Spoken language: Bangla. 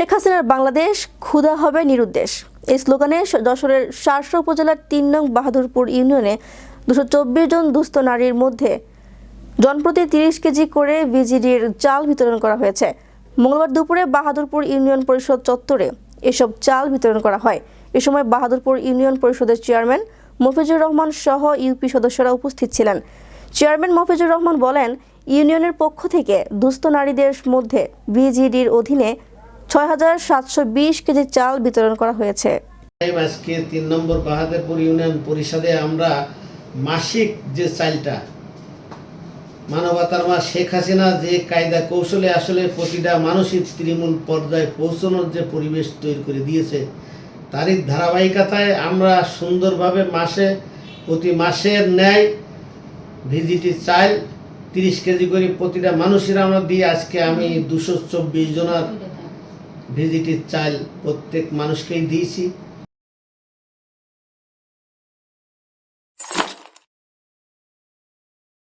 শেখ হাসিনার বাংলাদেশ ক্ষুধা হবে নিরুদ্দেশ। এই স্লোগানে যশোরের শার্শা উপজেলার তিন নং বাহাদুরপুর ইউনিয়নে দুশো চব্বিশ জন দুস্থ নারীর মধ্যে জনপ্রতি তিরিশ কেজি করে বিজিডির চাল বিতরণ করা হয়েছে। মঙ্গলবার দুপুরে বাহাদুরপুর ইউনিয়ন পরিষদ চত্বরে এসব চাল বিতরণ করা হয়। এ সময় বাহাদুরপুর ইউনিয়ন পরিষদের চেয়ারম্যান মফিজুর রহমান সহ ইউপি সদস্যরা উপস্থিত ছিলেন। চেয়ারম্যান মফিজুর রহমান বলেন, ইউনিয়নের পক্ষ থেকে দুস্থ নারীদের মধ্যে বিজিডির অধীনে ছয় হাজার সাতশো বিশ কেজি চাল বিতরণ করা হয়েছে। আজকে তিন নম্বর বাহাদুরপুর ইউনিয়ন পরিষদে আমরা মাসিক যে চাইলটা মানবতার মা শেখ হাসিনা যে কায়দা কৌশলে আসলে প্রতিটা মানুষই তৃণমূল পর্যায়ে পৌঁছানোর যে পরিবেশ তৈরি করে দিয়েছে, তারই ধারাবাহিকতায় আমরা সুন্দরভাবে মাসে, প্রতি মাসের ন্যায় ভিজিটি চাইল তিরিশ কেজি করে প্রতিটা মানুষের আমরা দিয়ে আজকে আমি দুশো চব্বিশ জনের ভিজিটির চাল প্রত্যেক মানুষকেই দিয়েছি।